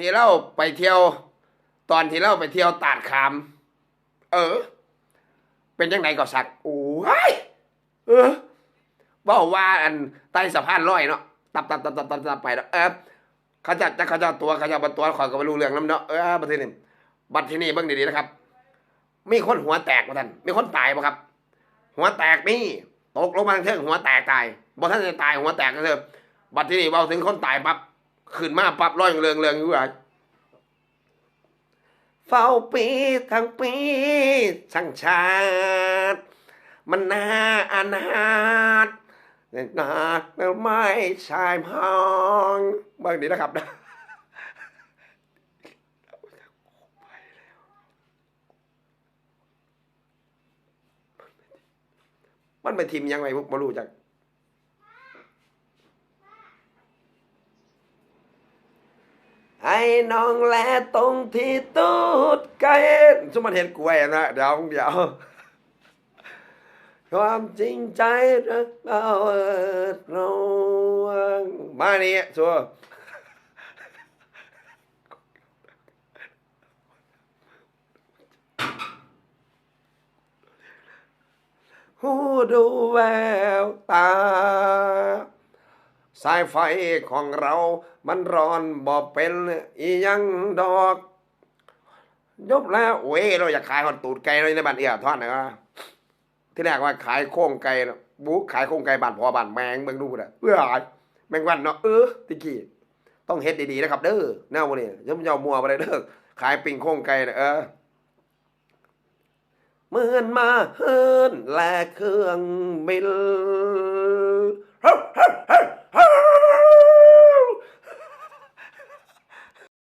ที่เราไปเที่ยว ตอนที่เราไปเที่ยวตาดขาม เออ เป็นยังไงก็สักโอ้ยเออบอกว่าอันใต้สะพานลอยเนาะตับตับตับตับตับตับไปเนาะเออเขาจะจะเขาจะตัวเขาจะเอาตัวขอยก็ไม่รู้เรื่องน้ำเนาะเออบัดที่นี้บัดที่นี้เบิ่งดีๆนะครับ มีคนหัวแตกมาท่านมีคนตายป่ะครับ หัวแตกนี่ตกลงมาเทิงหัวแตกตายบอกท่านจะตายหัวแตกก็เถอะบัดที่นี้เบาถึงคนตายปั๊บ ขึ้นมาปั๊บร้อยเรืองเรืองอยู่ว่าเฝ้าปีทั้งปีช่างชาติ มันน่าอนาถนาไม่ชายพองเบางดีนะครับนะมันไปทีมยังไงพวกมารู้จัก ไอ้น้องแลตรงที่ตูดไก่สมมันเห็นกล้วยนะเดี๋ยวเดี๋ยวความจริงใจรักเราเอระวังมานี่ชัวหูดูแววตา สายไฟของเรามันร้อนบ่เป็นอีหยังดอกยบแล้วเว้ยเราอยากขายหอนตูดไก่เราในบ้านเอียทอดนะที่แรกว่าขายโค้งไก่บุกขายโค้งไก่บ้านพอบ้านแมงเบิ่งดูนะเอ้ยแมงวันเนาะเออตะกี้ต้องเฮ็ดดีๆนะครับ เด้อแนววกนี้ย่ามาเจ้ามัวไปเลยเด้อขายปิ้งโค้งไก่นะเออเมือนมาเฮินแลกเครื่องบิน